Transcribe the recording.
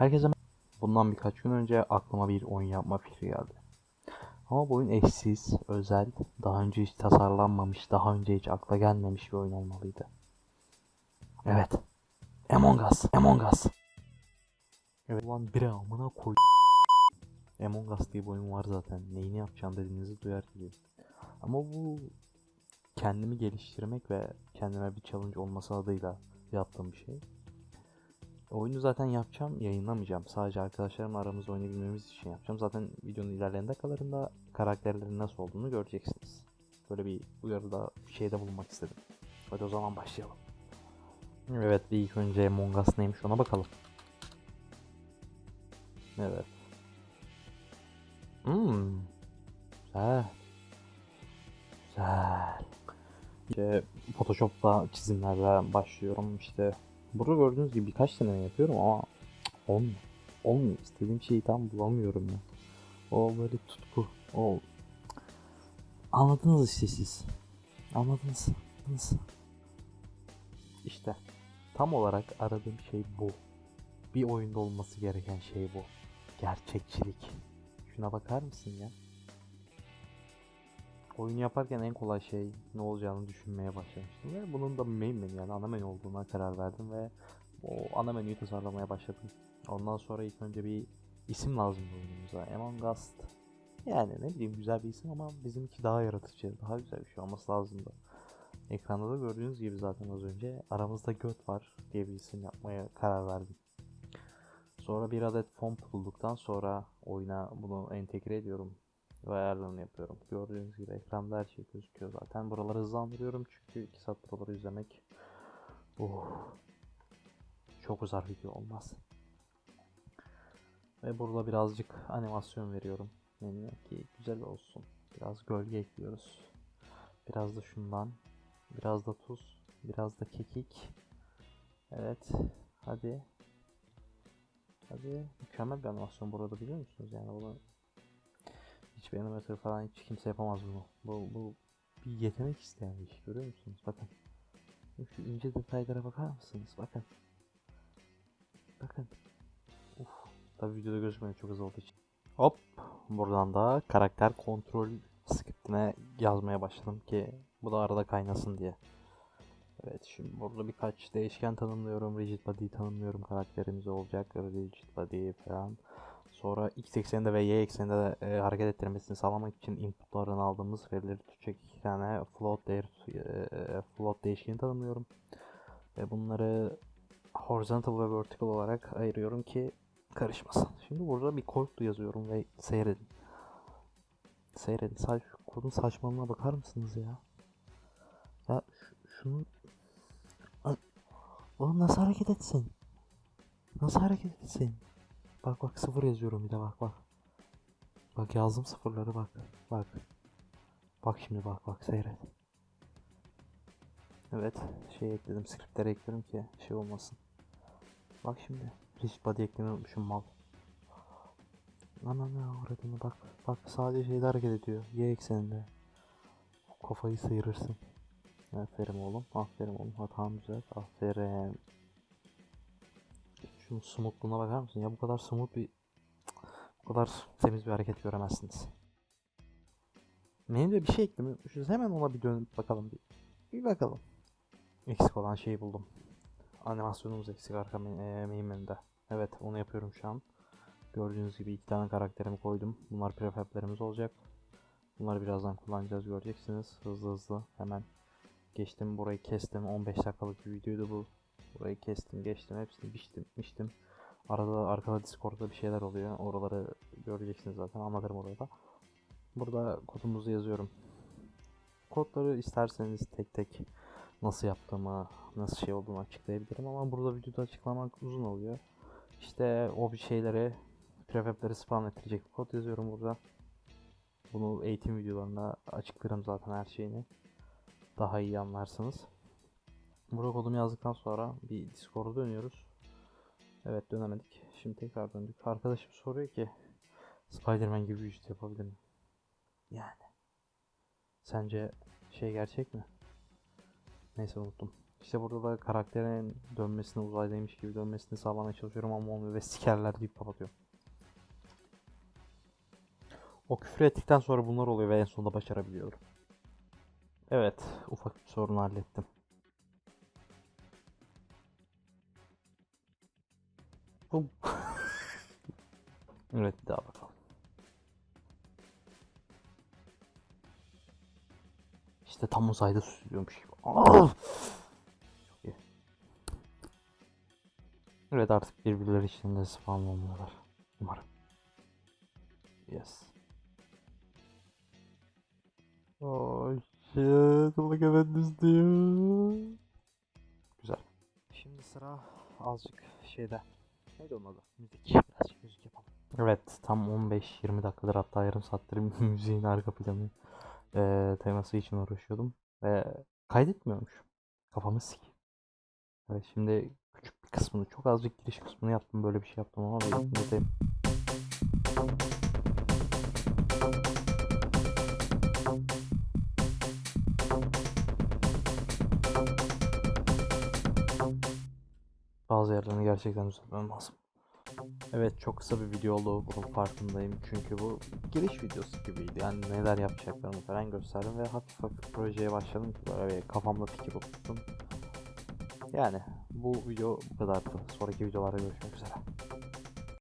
Herkese Bundan birkaç gün önce aklıma bir oyun yapma fikri geldi. Ama bu oyun eşsiz, özel, daha önce hiç tasarlanmamış, daha önce hiç akla gelmemiş bir oyun olmalıydı. Evet. Among Us. Among Us. Evet. Ulan bir amına koy. Among Us diye bir oyun var zaten. Neyini yapacağım dediğinizi duyar gibi. Ama bu kendimi geliştirmek ve kendime bir challenge olması adıyla yaptığım bir şey. Oyunu zaten yapacağım, yayınlamayacağım. Sadece arkadaşlarımla aramızda oynayabilmemiz için yapacağım. Zaten videonun ilerleyen dakikalarında karakterlerin nasıl olduğunu göreceksiniz. Böyle bir uyarıda bir şeyde bulunmak istedim. Hadi o zaman başlayalım. Evet bir ilk önce Among Us neymiş ona bakalım. Evet. Hmm. Güzel. Güzel. İşte Photoshop'ta çizimlerle başlıyorum işte. Burada gördüğünüz gibi birkaç tane yapıyorum ama olmuyor. Olmuyor. İstediğim şeyi tam bulamıyorum ya. O böyle tutku. O Anladınız işte siz. Anladınız. Anladınız. İşte tam olarak aradığım şey bu. Bir oyunda olması gereken şey bu. Gerçekçilik. Şuna bakar mısın ya? Oyun yaparken en kolay şey ne olacağını düşünmeye başlamıştım ve bunun da main menü yani ana menü olduğuna karar verdim ve o ana menüyü tasarlamaya başladım. Ondan sonra ilk önce bir isim lazım oyunumuza. Among Us. Yani ne bileyim güzel bir isim ama bizimki daha yaratıcı, daha güzel bir şey olması lazımdı. Ekranda da gördüğünüz gibi zaten az önce aramızda göt var diye bir isim yapmaya karar verdim. Sonra bir adet font bulduktan sonra oyuna bunu entegre ediyorum ve ayarlarını yapıyorum. Gördüğünüz gibi ekranda her şey gözüküyor zaten. Buraları hızlandırıyorum çünkü 2 saat buraları izlemek oh, çok uzar video olmaz. Ve burada birazcık animasyon veriyorum menüye ki güzel olsun. Biraz gölge ekliyoruz. Biraz da şundan. Biraz da tuz. Biraz da kekik. Evet. Hadi. Hadi. Mükemmel bir animasyon burada biliyor musunuz? Yani bunu hiç bir animatör falan hiç kimse yapamaz bunu. Bu, bu bir yetenek isteyen bir iş görüyor musunuz? Bakın. Şu ince detaylara bakar mısınız? Bakın. Bakın. Uf. Tabii videoda gözükmüyor çok hızlı olduğu için. Hop. Buradan da karakter kontrol skriptine yazmaya başladım ki bu da arada kaynasın diye. Evet şimdi burada birkaç değişken tanımlıyorum. Rigid body tanımlıyorum. Karakterimiz olacak. Rigid body falan. Sonra x ekseninde ve y ekseninde de e, hareket ettirmesini sağlamak için inputlarını aldığımız verileri tutacak iki tane float değer e, float değişkeni tanımlıyorum. Ve bunları horizontal ve vertical olarak ayırıyorum ki karışmasın. Şimdi burada bir kod yazıyorum ve seyredin. Seyredin. Sadece şu kodun saçmalığına bakar mısınız ya? Ya şu- şunu Oğlum nasıl hareket etsin? Nasıl hareket etsin? Bak bak sıfır yazıyorum bir de bak bak. Bak yazdım sıfırları bak. Bak. Bak şimdi bak bak seyret. Evet şey ekledim skriptlere ekledim ki şey olmasın. Bak şimdi. Rich body eklemeyi unutmuşum mal. Ana ne uğradığını bak. Bak sadece şeyde hareket ediyor. Y ekseninde. Kafayı sıyırırsın. Aferin oğlum. Aferin oğlum. Hatan güzel. Aferin. Şunun smoothluğuna bakar mısın? Ya bu kadar smooth bir bu kadar temiz bir hareket göremezsiniz. Menüde bir şey eklemişiz. Hemen ona bir dönüp bakalım. Bir, bir bakalım. Eksik olan şeyi buldum. Animasyonumuz eksik arka men- e, menüde. Evet onu yapıyorum şu an. Gördüğünüz gibi iki tane karakterimi koydum. Bunlar prefablerimiz olacak. Bunları birazdan kullanacağız göreceksiniz. Hızlı hızlı hemen geçtim burayı kestim. 15 dakikalık bir videoydu bu. Burayı kestim geçtim hepsini biçtim biçtim. Arada arkada Discord'da bir şeyler oluyor. Oraları göreceksiniz zaten anlatırım orada. Burada kodumuzu yazıyorum. Kodları isterseniz tek tek nasıl yaptığımı, nasıl şey olduğunu açıklayabilirim ama burada videoda açıklamak uzun oluyor. İşte o bir şeyleri, prefableri spawn ettirecek bir kod yazıyorum burada. Bunu eğitim videolarında açıklarım zaten her şeyini. Daha iyi anlarsınız. Burada kodumu yazdıktan sonra bir Discord'a dönüyoruz. Evet dönemedik. Şimdi tekrar döndük. Arkadaşım soruyor ki Spider-Man gibi vücut yapabilir mi? Yani. Sence şey gerçek mi? Neyse unuttum. İşte burada da karakterin dönmesini uzaydaymış gibi dönmesini sağlamaya çalışıyorum ama olmuyor ve sikerler deyip kapatıyorum. O küfür ettikten sonra bunlar oluyor ve en sonunda başarabiliyorum. Evet, ufak bir sorunu hallettim. Bum. evet, bir daha bakalım. İşte tam uzayda süzülüyormuş gibi. Aa! İyi. Evet artık birbirleri içinde spam. Umarım. Yes. Oh shit, look at this dude. Güzel. Şimdi sıra azıcık şeyde. Neydi onun adı? Müzik. Birazcık müzik yapalım. Evet, tam 15-20 dakikadır hatta yarım saattir müziğin arka planı eee teması için uğraşıyordum. Ve kaydetmiyormuş. Kafamı sik. Evet şimdi küçük bir kısmını, çok azıcık giriş kısmını yaptım. Böyle bir şey yaptım ama bekleteyim. Bazı yerlerini gerçekten düzeltmem lazım. Evet çok kısa bir video oldu bunun farkındayım çünkü bu giriş videosu gibiydi yani neler yapacaklarını falan gösterdim ve hafif hafif projeye başladım ki böyle kafamda fikir oturttum. Yani bu video bu kadardı. Sonraki videolarda görüşmek üzere.